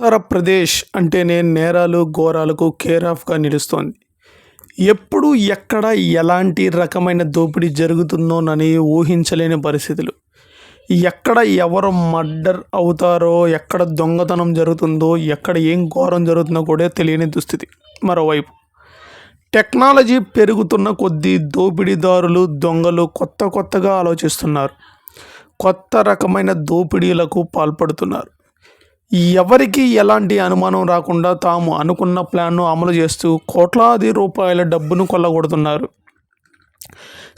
ఉత్తరప్రదేశ్ అంటేనే నేరాలు ఘోరాలకు కేర్ ఆఫ్గా నిలుస్తోంది. ఎప్పుడు ఎక్కడ ఎలాంటి రకమైన దోపిడీ జరుగుతుందోనని ఊహించలేని పరిస్థితులు. ఎక్కడ ఎవరు మర్డర్ అవుతారో ఎక్కడ దొంగతనం జరుగుతుందో ఎక్కడ ఏం ఘోరం జరుగుతుందో కూడా తెలియని దుస్థితి. మరోవైపు టెక్నాలజీ పెరుగుతున్న కొద్దీ దోపిడీదారులు దొంగలు కొత్త కొత్తగా ఆలోచిస్తున్నారు. కొత్త రకమైన దోపిడీలకు పాల్పడుతున్నారు. ఎవరికి ఎలాంటి అనుమానం రాకుండా తాము అనుకున్న ప్లాన్ను అమలు చేస్తూ కోట్లాది రూపాయల డబ్బును కొల్లగొడుతున్నారు.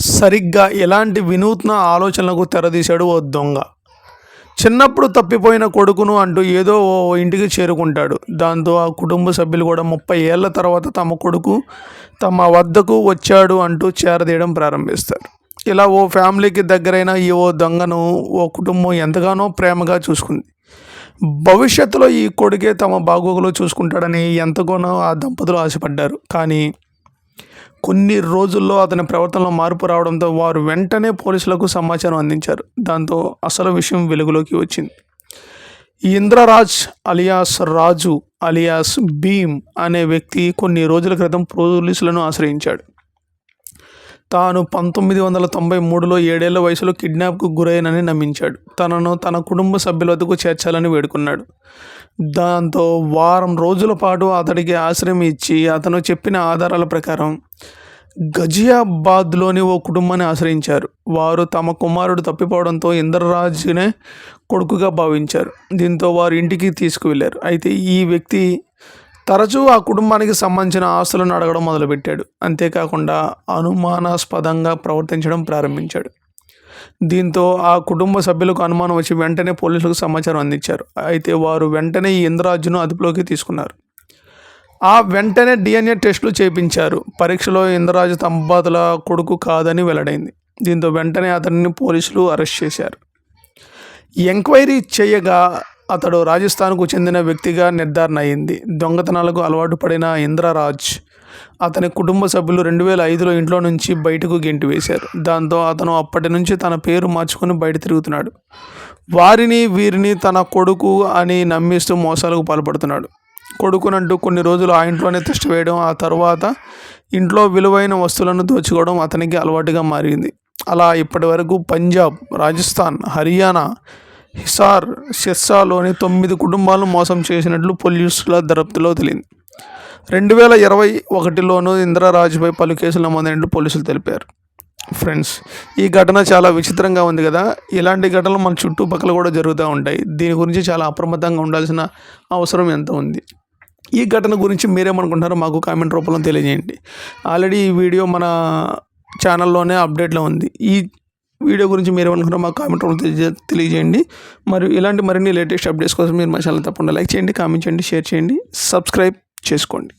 సరిగ్గా ఎలాంటి వినూత్న ఆలోచనలకు తెరదీశాడు ఓ దొంగ. చిన్నప్పుడు తప్పిపోయిన కొడుకును అంటూ ఏదో ఓ ఇంటికి చేరుకుంటాడు. దాంతో ఆ కుటుంబ సభ్యులు కూడా ముప్పై ఏళ్ళ తర్వాత తమ కొడుకు తమ వద్దకు వచ్చాడు అంటూ చేరదీయడం ప్రారంభిస్తారు. ఇలా ఓ ఫ్యామిలీకి దగ్గరైన ఈ ఓ దొంగను ఓ కుటుంబం ఎంతగానో ప్రేమగా చూసుకుంది. భవిష్యత్తులో ఈ కొడుకే తమ బాగోగులు చూసుకుంటాడని ఎంతగానో ఆ దంపతులు ఆశపడ్డారు. కానీ కొన్ని రోజుల్లో అతని ప్రవర్తనలో మార్పు రావడంతో వారు వెంటనే పోలీసులకు సమాచారం అందించారు. దాంతో అసలు విషయం వెలుగులోకి వచ్చింది. ఇంద్రరాజ్ అలియాస్ రాజు అలియాస్ భీమ్ అనే వ్యక్తి కొన్ని రోజుల క్రితం పోలీసులను ఆశ్రయించాడు. తాను పంతొమ్మిది వందల తొంభై మూడులో ఏడేళ్ళ వయసులో కిడ్నాప్కు గురైనని నమ్మించాడు. తనను తన కుటుంబ సభ్యుల వద్దకు చేర్చాలని వేడుకున్నాడు. దాంతో వారం రోజుల పాటు అతడికి ఆశ్రయం ఇచ్చి అతను చెప్పిన ఆధారాల ప్రకారం గజియాబాద్లోని ఓ కుటుంబాన్ని ఆశ్రయించారు. వారు తమ కుమారుడు తప్పిపోవడంతో ఇంద్రరాజునే కొడుకుగా భావించారు. దీంతో వారు ఇంటికి తీసుకువెళ్ళారు అయితే ఈ వ్యక్తి తరచూ ఆ కుటుంబానికి సంబంధించిన ఆస్తులను అడగడం మొదలుపెట్టాడు. అంతేకాకుండా అనుమానాస్పదంగా ప్రవర్తించడం ప్రారంభించాడు. దీంతో ఆ కుటుంబ సభ్యులకు అనుమానం వచ్చి వెంటనే పోలీసులకు సమాచారం అందించారు. అయితే వారు వెంటనే ఈ ఇంద్రరాజును అదుపులోకి తీసుకున్నారు. ఆ వెంటనే డిఎన్ఏ టెస్టులు చేయించారు పరీక్షలో ఇంద్రరాజు తంబాతుల కొడుకు కాదని వెల్లడైంది. దీంతో వెంటనే అతన్ని పోలీసులు అరెస్ట్ చేశారు. ఎంక్వైరీ చేయగా అతడు రాజస్థాన్కు చెందిన వ్యక్తిగా నిర్ధారణ అయింది దొంగతనాలకు అలవాటు పడిన ఇంద్రరాజ్ అతని కుటుంబ సభ్యులు రెండు వేల ఐదులో ఇంట్లో నుంచి బయటకు గెంటి వేశారు. దాంతో అతను అప్పటి నుంచి తన పేరు మార్చుకొని బయట తిరుగుతున్నాడు. వారిని వీరిని తన కొడుకు అని నమ్మిస్తూ మోసాలకు పాల్పడుతున్నాడు. కొడుకునంటూ కొన్ని రోజులు ఆ ఇంట్లోనే తిష్ట వేయడం ఆ తర్వాత ఇంట్లో విలువైన వస్తువులను దోచుకోవడం అతనికి అలవాటుగా మారింది. అలా ఇప్పటి వరకు పంజాబ్ రాజస్థాన్ హర్యానా హిసార్ సిర్సాలోని తొమ్మిది కుటుంబాలను మోసం చేసినట్లు పోలీసుల దర్యాప్తులో తెలిసింది రెండు వేల ఇరవై ఒకటిలోనూ ఇంద్రరాజుపై పలు కేసులు నమోదైనట్లు పోలీసులు తెలిపారు. ఫ్రెండ్స్ ఈ ఘటన చాలా విచిత్రంగా ఉంది కదా? ఇలాంటి ఘటనలు మన చుట్టుపక్కల కూడా జరుగుతూ ఉంటాయి. దీని గురించి చాలా అప్రమత్తంగా ఉండాల్సిన అవసరం ఎంత ఉంది? ఈ ఘటన గురించి మీరేమనుకుంటారో మాకు కామెంట్ రూపంలో తెలియజేయండి. ఆల్రెడీ ఈ వీడియో మన ఛానల్లోనే అప్డేట్లో ఉంది. ఈ వీడియో గురించి మీరు ఏమనుకున్నారో మాకు కామెంట్ రూపంలో తెలియజేయండి. మరియు ఇలాంటి మరిన్ని లేటెస్ట్ అప్డేట్స్ కోసం మీరు మా ఛానల్ తప్పకుండా లైక్ చేయండి కామెంట్ చేయండి షేర్ చేయండి సబ్స్క్రైబ్ చేసుకోండి.